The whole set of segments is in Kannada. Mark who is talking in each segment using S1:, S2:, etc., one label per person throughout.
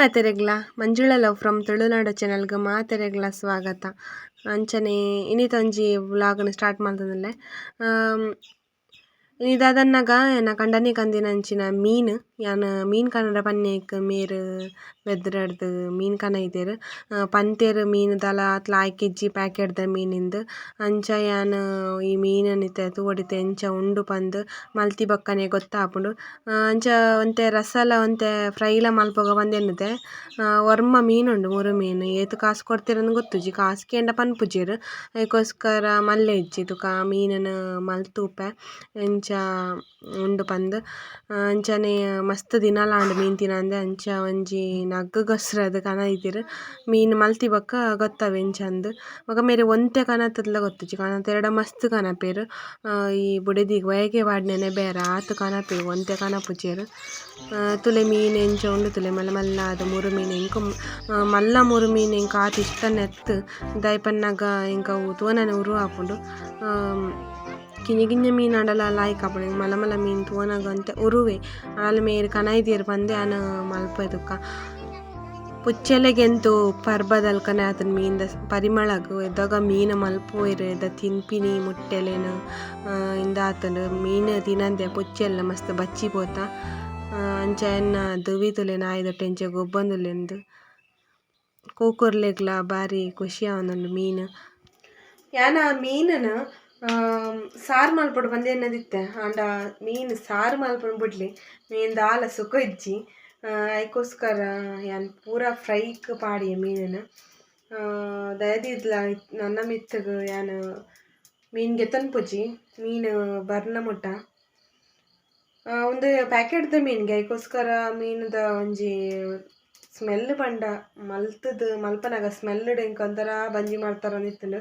S1: ಮಾತೆರೆಗ್ಲ ಮಂಜುಳ ಲವ್ ಫ್ರಮ್ ತುಳುನಾಡು ಚಾನಲ್ಗೆ ಮಾತೆರೆಗ್ಲ ಸ್ವಾಗತ. ಅಂಚನೆ ಇನ್ನಿತ ತಂಜಿ ವ್ಲಾಗ್ನ ಸ್ಟಾರ್ಟ್ ಮಲ್ತೊಂದುಲ್ಲೆ ಇದಾದನ್ನಗ ಎನ್ನ ಕಂಡನಿ ಕಂದಿನಂಚಿನ ಮೀನ್, ಯಾನ್ ಮೀನ್ ಕನ್ನಡ ಪನ್ನೇಕ್ ಮೇರ್ ಬೆದ್ರಡ್ದ್ ಮೀನ್ ಕನೈದೆರ್ ಪಂತೆರ್ ಮೀನ್ ದಾಲ ಅತ್ಲ ಆಯ್ ಕೆಜಿ ಮೀನ್ ಇಂದ್ ಅಂಚ ಯಾನ್ ಈ ಮೀನ್ ಇತ್ತೆ ತೂವೊಡಿತೆ ಎಂಚ ಉಂಡು ಪಂದ್ ಮಲ್ತಿ ಬಕ್ಕನೆ ಗೊತ್ತಾಪುಂಡು ಅಂಚ ಒಂತೆ ರಸಲ ಒಂತೆ ಫ್ರೈ ಲ ಮಲ್ಪೊಗ ಬಂದೆನ್ನುತೆ. ಒರ್ಮ ಮೀನ್ ಉಂಡು ಮುರು ಮೀನ್. ಏತ್ ಕಾಸ್ ಕೊಡ್ತೆರ್ ಗೊತ್ತಿಜ್ಜಿ ಕಾಸ್ ಕೆಂಡ ಪನ್ಪುಜೆರ್. ಐಕೋಸ್ಕರ ಮಲ್ಲೆ ಇಜ್ಜಿ ತೂಕ ಮೀನ್ ಮಲ್ತುಪೆ. ಎಂಚ ಉಂಡು ಪಂದ್ ಅಂಚನೆ ಮಸ್ತ್ ದಿನಾಲಾಂಡ್ ಮೀನ್ ತಿನಂದೆ ಅಂಚ ಒಂಜಿ ನಗ್ ಕನ ಕನೈದೆರ್ ಮೀನ್ ಮಲ್ತಿ ಬೊಕ ಗೊತ್ತವೆ ಎಂಚಂದ್ ಬೊಕ ಮೇರೆ ಒಂತೆ ಕನತದ್ಲ ಗೊತ್ತಿಜ್ಜಿ ಕನತೆರಡ ಮಸ್ತ್ ಕನಪೆರ್ ಈ ಬುಡೆದಿಗ್ ವಯಗೆ ವಾಡ್ನೆನೆ ಬೇರ ಆತ್ ಕನಪೆರ್ ಒಂತೆ ಕನಪುಜೆರ್ ತುಲೆ ಮೀನ್ ಎಂಚ ಉಂಡು, ತುಲೆ ಮಲ್ಲ ಮಲ್ಲಾದ್ ಮುರು ಮೀನ್ ಎಂಕ್ ಮಲ್ಲ ಮುರು ಮೀನ್ ಎಂಕ್ ಆತ್ ಇಷ್ಟ ನೆತ್ ದಾಯೆ ಪನ್ನಗ ಎಂಕ್ ಅವು ಉರು ಆಪುಂಡು ಮೀನ್ ಆಂಡಲ ಲಾಯ್ಕ್ ಆಪುಂಡು ಎಂಕ್ ಮಲ್ಲ ಮಲ್ಲ ಮೀನ್ ತೂನಗ ಒಂತೆ ಉರುವೆ ಆಂಡಲ ಮೇರ್ ಕನೈದೆರ್ ಪಂದೆ ಆನ್ ಮಲ್ಪೊಲಿ ತುಕ್ಕ ಪುಚ್ಚೆಲೆಗೆಂತು ಪರ್ಬದಲ್ಕನೆ ಆತುಂಡು ಮೀನ್ದ ಪರಿಮಳಗ್ ಎದ್ದಾಗ ಮೀನ್ ಮಲ್ಪುವೆರ್ ಎದ ತಿನ್ಪಿನಿ ಮುಟ್ಟೆಲೆನ್ ಇಂದ ಆತುಂಡು ಮೀನ್ ತಿನಂದೆ ಪುಚ್ಚೆಲ್ಲ ಮಸ್ತ್ ಬಚ್ಚಿ ಪೋತ ಅಂಚ ಎನ್ನ ದುವಿ ತುಲೆನ್ ಆಯಿದೊಟ್ಟೆ ಎಂಚ ಗೊಬ್ಬೊಂದುಲ್ಲೆಂದ್ ಕೂಕುರ್ಲೆಗ್ಲ ಬಾರಿ ಖುಷಿ ಆವೊಂದುಂಡು ಮೀನ್ ಯಾನ್ ಮೀನನ ಮೀನ್ ಸಾರ್ ಮಲ್ಪೊಡು ಬಂದೆನದಿತ್ತೆ ಆಂಡ ಮೀನ್ ಸಾರು ಮಲ್ಪುನ ಬಿಡ್ಲಿ. ಮೀನ್ ದಾಲ ಸುಖ ಇಜ್ಜಿ. ಅದಕ್ಕೋಸ್ಕರ ಯಾನ್ ಪೂರ ಫ್ರೈಕ್ ಪಾಡಿ ಮೀನ್ ದಯದಿದ್ಲ ನನ್ನ ಮಿತ್ತಗ್ ಯಾನ್ ಮೀನ್ ಪುಜ್ಜಿ. ಮೀನ್ ಬರ್ನ ಮುಟ್ಟ. ಒಂದು ಪ್ಯಾಕೆಟ್ದ ಮೀನ್ಗೆ ಅದಕ್ಕೋಸ್ಕರ ಮೀನದ ಒಂಜಿ ಸ್ಮೆಲ್ ಬಂಡ. ಮಲ್ತದ, ಮಲ್ಪನಗ ಸ್ಮೆಲ್ ಒಂಥರ ಬಂಜಿ ಮಾಡ್ತಾರ ಇತ್ತುಂಡು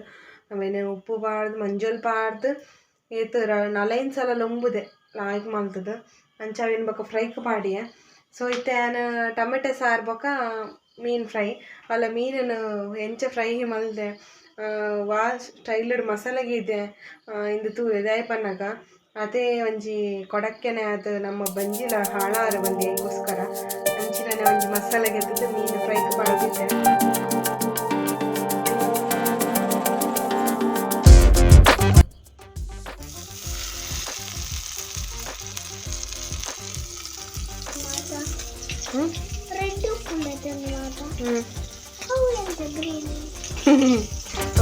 S1: ಅವೆನ್ ಉಪ್ಪು ಪಾಡ್ದ್ ಮಂಜಲ್ ಪಾಡ್ದು ಏತು ನಲೈನ್ ಸಲ ಲೊಂಬುದೆ ಲಾಯ್ಕ್ ಅಂಚ ಅವೆನ್ ಬೊಕ ಫ್ರೈಕ್ ಪಾಡ್ಯೆ ಸೊ ಇತ್ತೆ ಆನ್ ಟೊಮೆಟೊ ಸಾರ್ ಬೊಕ ಮೀನ್ ಫ್ರೈ. ಅಲ್ಲ ಮೀನ್ ಎಂಚ ಫ್ರೈ ಮಲ್ದೆ ವಾ ಸ್ಟೈಲ್ಡ್ ಮಸಾಲೆಗೀದೆ ಇಂದ್ ಇಂದು ತೂ ಪನ್ನಗ. ಅದೇ ಒಂಜಿ ಕೊಡಕ್ಕೆನೆ ಅದು ನಮ್ಮ ಬಂಜಿಲ ಹಾಳಾರ ಬಂದಿ ಅಯ್ಯಗೋಸ್ಕರ ಅಂಚಿನ ಒಂಜಿ ಮಸಾಲೆಗೆ ಮೀನ್ ಫ್ರೈಕ್ ಪಾಡ್ದಿತ್ತೆ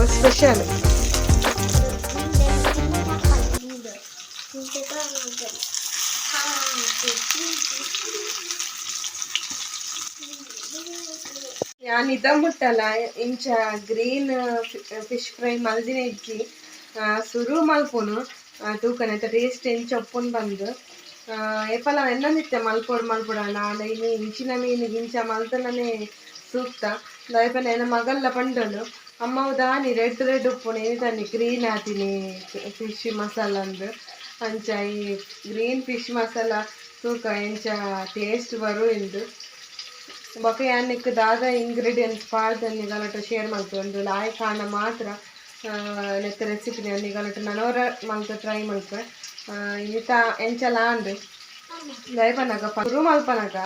S1: ಸ್ಪೆಷಲ್ ಯಾನ್ ಇದ ಮುಟ್ಟಲ್ಲ ಇಂಚ ಗ್ರೀನ್ ಫಿಶ್ ಫ್ರೈ ಮಲ್ದಿನ ಇಜ್ಜಿ ಸುರು ಮಲ್ಪುನು ತೂಕನ ಟೇಸ್ಟ್ ಇಂಚ ಒಪ್ಪುನ್ ಬಂದ್. ಏಪಲ ಎನ್ನೊಂದಿತ್ತೆ ಮಲ್ಪೊಡು ಮಲ್ಪೊಡು ನಾನ್ ಇನಿ ಇಂಚಿನ ಮೀನು ಇಂಚ ಮಲ್ತುನನೆ ಸೂಕ್ತ. ದಾಯೆಪಂಡ ಎನ್ನ ಮಗಲ್ಲ ಪಂಡಲು. ಅಮ್ಮವು ದಾನಿ, ರೆಡ್ ರೆಡ್ ಉಪ್ಪುನು ಏನಿದಾನಿ ಗ್ರೀನ್ ಆತಿನಿ ಫಿಶ್ ಮಸಾಲ ಅಂದ್. ಅಂಚ, ಈ ಗ್ರೀನ್ ಫಿಶ್ ಮಸಾಲ, ತೂಕ, ಎಂಚ ಟೇಸ್ಟ್ ಬರು ಎಂದು. ಬೊಕ ಯಾನಿಕ್ ದಾದ ಇಂಗ್ರೀಡಿಯೆಂಟ್ಸ್ ಪಾಡ್ದಲ್ಲಿ ಗಲಟ ಶೇರ್ ಮಲ್ತುಂಡು ಲಾಯ್ ಕಾಂಡ ಮಾತ್ರ ನೆತ್ತ ರೆಸಿಪಿನಿ ಗಲಟ. ನನವರ ಮಲ್ತ್ ಟ್ರೈ ಮಲ್ಪೆ ಇತ ಎಂಚ ಲಾಂಡ್ ದಯಪನಗ ಪರು ಮಲ್ಪನಗ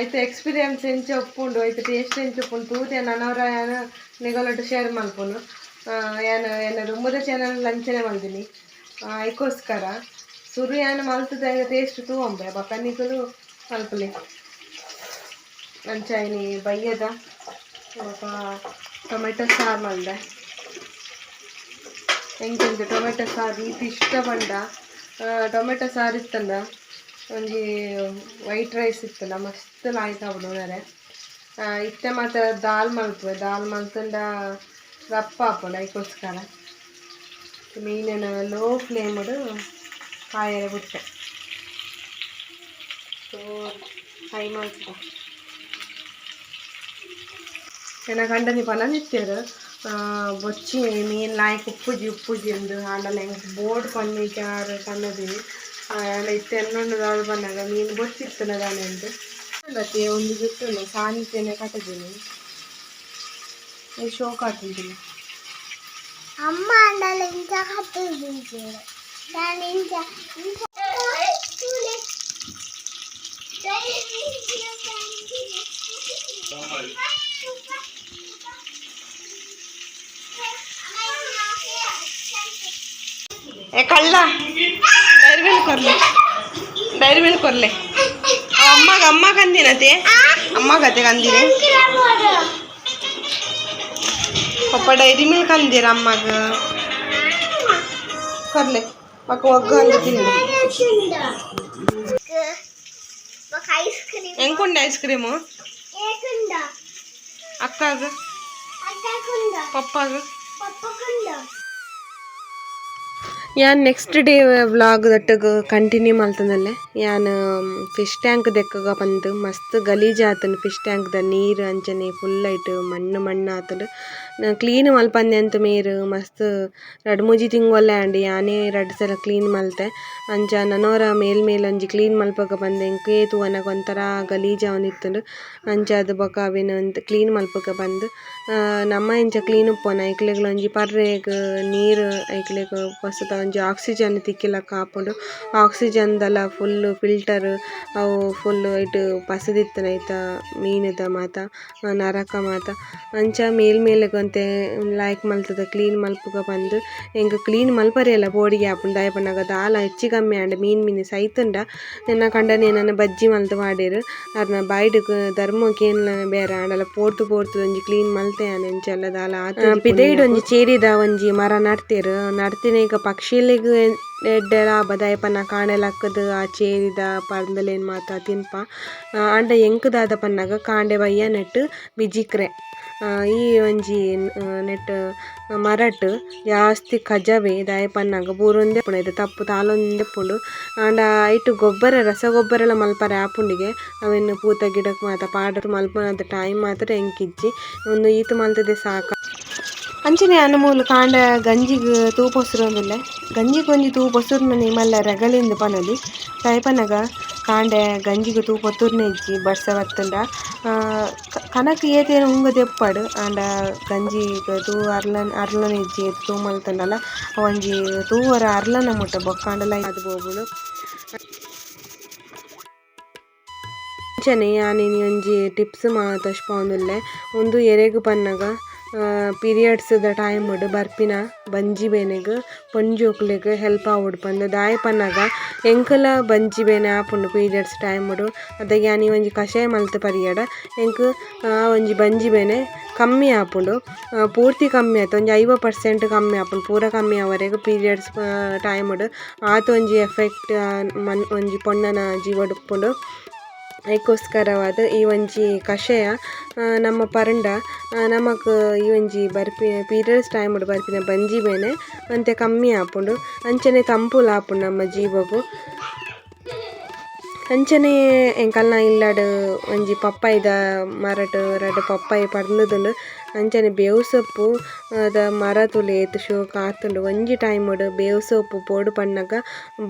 S1: ಐತ ಎಕ್ಸ್ಪೀರಿಯನ್ಸ್ ಎಂಚ ಉಪ್ಪುಂಡು ಐತ ಟೇಸ್ಟ್ ಎಂಚ ಉಪ್ಪುಂಡು ತೂತೆ ಅನವರ ಯಾನ್ ನಿಗಲಟ ಶೇರ್ ಮಲ್ಪುನು ಯಾನ್ ಎನ್ನ ರುಮ್ಮುದ ಚಾನಲ್ ಲಂಚನೆ ಮಲ್ದಿನಿ ಅಯ್ಯಗೋಸ್ಕರ ಸುರು ಯಾನ್ ಮಲ್ತುದ ಟೇಸ್ಟ್ ತೂವೊಂಬೆ. ಬೊಕ ನಿಕುಲು ಮಲ್ಪುಲೆ. ಅಂಚ ಇನಿ ಬಯ್ಯದ ಟೊಮೆಟೊ ಸಾರು ಮಲ್ದೆ. ಎಂಕೆಂದು ಟೊಮೆಟೊ ಸಾರು ಈತ್ ಇಷ್ಟ ಪಂಡ ಟೊಮೆಟೊ ಸಾರು ಇತ್ತಲ್ಲ ಒಂಜಿ ವೈಟ್ ರೈಸ್ ಇತ್ತಲ್ಲ, ಮಸ್ತ್ ಲಾಯ್ಕ್ ಆಪುಂಡು ಉಣರೆ ಇತ್ತೆ ಮಾತ್ರ ದಾಲ್ ಮಲ್ಪುವೆ, ದಾಲ್ ಮಲ್ತಂಡ ರಪ್ಪ ಆಪುಂಡು ಅದಕ್ಕೋಸ್ಕರ ಮೀನನ್ನು ಲೋ ಫ್ಲೇಮ್ಡ್ ಕಾಯರೆ ಬಿಟ್ಟೆ. ಸೊ ಫ್ರೈ ಏನ ಗಂಡನಿ ಕಂಡನಿ ಪನನಿತ್ತೆರ್ ಬೊಚ್ಚಿ ಮೀನ್ ಲಾಯ್ಕ್ ಉಪ್ಪುಜಿ ಉಪ್ಪುಜಿ ಅಂದ್ ಆಂಡಲ ಎಂಕ್ ಬೋರ್ಡ್ ಪನ್ನಿಕೆ ಆರ್ ಪನ್ನದಿನಿ ಆಂಡ ಇತ್ತೆ ಎನ್ನೊಂದು ದಾಲ್ ಪನ್ನಗ ಮೀನ್ ಬೊಚ್ಚಿತ್ತುನ ದಾನೆ ಅಂದ್ ಲತ್ತೆ ಒಂದು ಜುಟ್ಟುಂಡು ಸಾನಿತೆನೆ ಕಟದಿನಿ ಶೋ ಕಾಟುಂಟಿಲ್ಲ
S2: ಅಮ್ಮ ಅಂಡಲ ಇಂಚ ಹತ್ತು ನಾನು ಇಂಚ ಇಂಚ
S1: ಏ ಕಳ್ಳ ಡೈರಿ ಮೇಲೆ ಕೊರ್ಲೆ ಡೈರಿ ಮೇಲೆ ಕೊರ್ಲೆ ಅಮ್ಮಗ ಅಮ್ಮಗ ಅಂದಿನತೆ ಅಮ್ಮಗತೆ ಅಂದಿರಿ ಪಪ್ಪ ಡೈರಿ ಮೇಲೆ ಕಂದಿರ ಅಮ್ಮಗ ಕೊರ್ಲೆ ಮಕ್ಕ ಒಗ್ಗ ಅಂದು ತಿಂದು ಹೆಂಗುಂಡ ಐಸ್ ಕ್ರೀಮು ಅಕ್ಕಾಗ ಪಪ್ಪಾಗ ಯಾ ನೆಕ್ಸ್ಟ್ ಡೇ ವ್ಲಾಗ್ ದಟ್ಟಗ ಕಂಟಿನ್ಯೂ ಮಾಡ್ತದಲ್ಲೇ ಯಾನ್ ಫಿಶ್ ಟ್ಯಾಂಕ್ ದೆಕ್ಕಗ ಬಂದು ಮಸ್ತ್ ಗಲೀಜ್ ಫಿಶ್ ಫಿಶ್ ದ ನೀರು ಅಂಚನೆ ಫುಲ್ ಐಟ್ ಮಣ್ಣು ಮಣ್ಣು ಆತುಂಡು ಕ್ಲೀನ್ ಮಲ್ಪಂದೆ ಅಂತ ಮೇರು, ಮಸ್ತ್ ರಡ್ ಮೂಜಿ ತಿಂಗೊಲ್ಲ ಆಂಡ್ ಯಾನೇ ರಡ್ ಸಲ ಕ್ಲೀನ್ ಮಲ್ತೆ. ಅಂಚ ನನೋರ ಮೇಲ್ ಮೇಲ್ ಅಂಜಿ ಕ್ಲೀನ್ ಮಲ್ಪಕ ಬಂದೆ ಇಂಕೇ ತೂವನಗ ಒಂಥರ ಗಲೀಜ್ ಅವನಿತ್ತುಂಡು. ಅಂಚ ಅದು ಬೊಕ ಅವಿನ ಅಂತ ಕ್ಲೀನ್ ಮಲ್ಪಕ ಬಂದು ನಮ್ಮ ಇಂಚ ಕ್ಲೀನ್ ಪೋನ ಐಕ್ಲೆಗ್ಲ ಒಂಜಿ ಪರ್ರೆಗ್ ನೀರು ಐಕ್ಲೆಗ್ ಹೊಸತ ಒಂಜಿ ಆಕ್ಸಿಜನ್ ತಿಕ್ಕಿಲಕ ಆಕ್ಸಿಜನ್ ದಲ ಫುಲ್ ಫಿಲ್ಟರ್ ಅವು ಫುಲ್ ಐಟ್ ಪಸದಿತ್ತನ ಐತ ಮೀನುದ ಮಾತ, ನರಕ ಮಾತ. ಅಂಚ ಮೇಲ್ ಮೇಲೆಗ್ ಒಂತೆ ಲಾಯ್ಕ್ ಮಲ್ತದ ಕ್ಲೀನ್ ಮಲ್ಪುಗ ಬಂದು ಎಂಕ್ ಕ್ಲೀನ್ ಮಲ್ಪರೆಯಲ್ಲ ಬೋಡಿಗೆ ಆಪುಂಡು. ದಾಯಪನಗ ದಾಲ ಹೆಚ್ಚಿ ಕಮ್ಮಿ ಆಂಡ ಮೀನ್ ಮೀನ್ ಸೈತುಂಡ. ನಿನ್ನ ಕಂಡನೆ ನನ್ನ ಬಜ್ಜಿ ಮಲ್ತು ಮಾಡಿರು. ಅರ್ನ ಬಾಯ್ಡ್ ಏನ್ ಬೇರೆ ಆಂಡಲ ಪೋರ್ತು ಪೋರ್ತು ಒಂಜಿ ಕ್ಲೀನ್ ಮಲ್ತೆ ಅಂಚೆಲ್ಲ ದಾಲ ಆತ ಪಿದೈಡ್ ಒಂಜಿ ಚೇರಿದ ಒಂಜಿ ಮರ ನಡ್ತೇರು. ನಡ್ತಿನ ಈಗ ಪಕ್ಷಿಲಿಗ್ ಎಡ್ಡೆ ಬದಾಯೆ ಪನ್ನ ಕಾಣೆಲಕ್ಕದು ಆ ಚೇರಿದ ಪರ್ಂದಲೇನ್ ಮಾತ, ತಿನ್ಪ. ಆಂಡ ಎಂಕ್ ದಾದ ಪನ್ನಗ, ಕಾಂಡೆ ಬಯ್ಯ ನೆಟ್ ಬಿಜಿಕ್ರೆ. ಈ ಒಂಜಿ ನೆಟ್ ಮರಟ್ ಜಾಸ್ತಿ ಕಜವೆ ದಾಯಪನ್ನಾಗ ಬೂರೊಂದೆ ಪುಣ ಇದು ತಪ್ಪು ತಾಲೊಂದೆ ಪುಂಡು ಆಂಡ ಐಟ್ ಗೊಬ್ಬರ, ರಸಗೊಬ್ಬರಲ ಮಲ್ಪರೆ ಆಪುಂಡಿಗೆ ಅವೆನ್ ಪೂತ ಗಿಡಕ್ ಮಾತ ಪಾಡರ್ ಮಲ್ಪನಾದ ಟೈಮ್ ಮಾತ್ರ ಎಂಕಿಜ್ಜಿ. ಉಂದು ಈತು ಮಲ್ತದೆ ಸಾಕ. ಅಂಚನೆ ಅನುಮೂಲು ಕಾಂಡ ಗಂಜಿಗ್ ತೂಪೊಸುರೊಂದುಲ್ಲ. ಗಂಜಿಗ್ ಒಂಜಿ ತೂಪೊಸುರ್ನ ಮಲ್ಲ ರಗಳಿಂದ ಪನೊಲಿ ದಯಪನಗ ಕಾಂಡ ಗಂಜಿಗ್ ತೂಪೊತ್ತುರ್ನ ಇಜ್ಜಿ ಬರ್ಸ ಬತ್ತುಂಡ ಕನಕ್ ಏತೇನು ಉಂಗ ದೆಪ್ಪಡು. ಆಂಡ ಗಂಜಿಗ್ ತೂ ಅರ್ಲನ್, ಅರ್ಲನ ಇಜ್ಜಿ ತೂ ಮಲ್ತಂಡಲ ಒಂಜಿ ತೂವರ ಅರ್ಲನ ಮುಟ್ಟ ಬೊಕ್ಕಾಂಡಲ ಅದು ಬೋಗುಳು. ಅಂಚನೆ ಆನಿನಿ ಒಂಜಿ ಟಿಪ್ಸ್ ಮಾ ತೋಜ್ಪಾವೊಂದುಲ್ಲೆ ಉಂದು ಎರೆಗ್ ಪನ್ನಗ ಪೀರಿಯಡ್ಸ್ದ ಟೈಮ್ಡ್ ಬರ್ಪಿನ ಬಂಜಿ ಬೇನೆಗ್ ಪೊಂಜೋಕುಲೆಗ್ ಹೆಲ್ಪ್ ಆವೊಡು ಪಂದ್. ದಾಯೆ ಪನ್ನಗ ಎಂಕಲ ಬಂಜಿ ಬೇನೆ ಆಪುಂಡು ಪೀರಿಯಡ್ಸ್ ಟೈಮ್ಡ್ ಅದಾಗೆ ಈ ಒಂಜಿ ಕಷಾಯ ಮಲ್ತ್ ಪರಿಯಡ್. ಎಂಕ್ ಆ ಒಂಜಿ ಬಂಜಿ ಬೇನೆ ಕಮ್ಮಿ ಆಪುಂಡು ಪೂರ್ತಿ ಕಮ್ಮಿ ಆಯ್ತು. ಒಂಜಿ ಐವ ಪರ್ಸೆಂಟ್ ಕಮ್ಮಿ ಆಪುಂಡು ಪೂರ ಕಮ್ಮಿ ಆವರೆಗ್ ಪೀರಿಯಡ್ಸ್ ಟೈಮ್ಡ್ ಆತ ಒಂಜಿ ಎಫೆಕ್ಟ್ ಮನ್, ಒಂಜಿ ಪೊಣ್ಣನ ಜೀವಡ್ ಉಪ್ಪುಂಡು ಅದಕ್ಕೋಸ್ಕರವಾದ ಈ ಒಂಜಿ ಕಷಾಯ ನಮ್ಮ ಪರಂಡ ನಮಕ್ ಈ ಒಂಜಿ ಬರ್ಪಿ, ಪೀರಿಯಡ್ಸ್ ಟೈಮ್ ಬರ್ಪಿನ ಬಂಜಿ ಬೇನೆ ಕಮ್ಮಿ ಆಪುಂಡು, ಅಂಚನೆ ತಂಪುಲ ಆಪುಂಡು ನಮ್ಮ ಜೀವಗು ಅಂಚನೆ ಎಂಕಲ್ನ ಇಲ್ಲಡ್ ಒಂಜಿ ಪಪ್ಪಾಯಿದ ಮರಟ್ ರಡ್ಡ್ ಪಪ್ಪಾಯಿ ಪಡ್ಲುದುಂಡು, ಅಂಚನೆ ಬೇವು ಸೊಪ್ಪು ಅದ ಮರ ತುಲೆ ಏತ್ ಶೋಕ ಆತುಂಡು. ಒಂಜಿ ಟೈಮ್ಡ್ ಬೇವು ಸೊಪ್ಪು ಪೋಡು ಪನ್ನಗ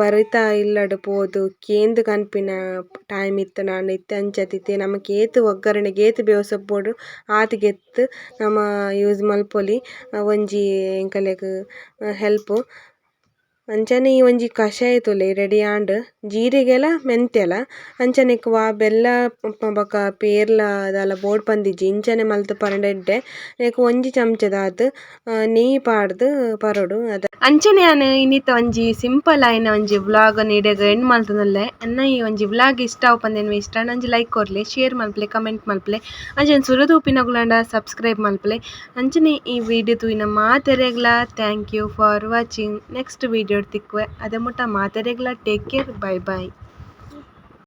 S1: ಬರಿತ ಇಲ್ಲಡ್ ಪೋದು. ಕೇಂದ್ ಕನ್ಪಿನ ಟೈಮ್ ಇತ್ತು ನಾಂಡ ಇತ್ತೆ ಅಂಚತ್ತಿತ್ತೆ ನಮಕ್ ಏತ್ ಒಗ್ಗರಣೆಗ್ ಏತ್ ಬೇವು ಸೊಪ್ಪು ಪೋಡು ಆತ್ ಗೆತ್ ನಮ ಯೂಸ್ ಮಲ್ಪೊಲಿ ಒಂಜಿ ಎಂಕಲೆಗ್ ಹೆಲ್ಪ್. ಅಂಚನೆ ಈ ಒಂಜಿ ಕಷಾಯ ತೂಲೆ ರೆಡಿ ಆಂಡ್ ಜೀರಿಗೆಲ ಮೆಂತೆಲ ಅಂಚನೆಕ್ ವಾ ಬೆಲ್ಲ ಬೊಕ ಪೇರ್ಲ ದಾಲ ಬೋಡ್ ಪಂದಿಜ್ಜಿ ಇಂಚನೆ ಮಲ್ತ್ ಪರಂಡೆಡ್ಡೆ ನೆಕ್ ಒಂಜಿ ಚಮಚದಾದ್ ನೀ ಪಾಡ್ದ್ ಪರೊಡು. ಅದ ಅಂಚನೆ ಆನ್ ಇನ್ನಿತ ಒಂಜಿ ಸಿಂಪಲ್ ಆಯಿನ ಒಂಜಿ ವ್ಲಾಗ್ ನೀಡೆಗ್ ಎಂಡ್ ಮಲ್ತುನಲ್ಲೆ ಅನ್ನ ಈ ಒಂಜಿ ವ್ಲಾಗ್ ಇಷ್ಟ ಆಪಂದೆನ್ ಇಷ್ಟ ಅಂಜಿ ಲೈಕ್ ಕೊರ್ಲೆ ಶೇರ್ ಮಲ್ಪಲೆ ಕಮೆಂಟ್ ಮಲ್ಪಲೆ. ಅಂಚನೆ ಸುರದು ಉಪ್ಪಿನಗುಲಂಡ ಸಬ್ಸ್ಕ್ರೈಬ್ ಮಲ್ಪಲೆ. ಅಂಚನೆ ಈ ವಿಡಿಯೋ ತೂಯಿನ ಮಾತೆರೆಗ್ಲ. Thank you for watching next video ತಿಕ್ಕುವೆ ಅದೇ ಮುಟ್ಟ ಮಾತೆರೆಗ್ಲ ಟೇಕ್ ಕೇರ್ ಬೈ ಬೈ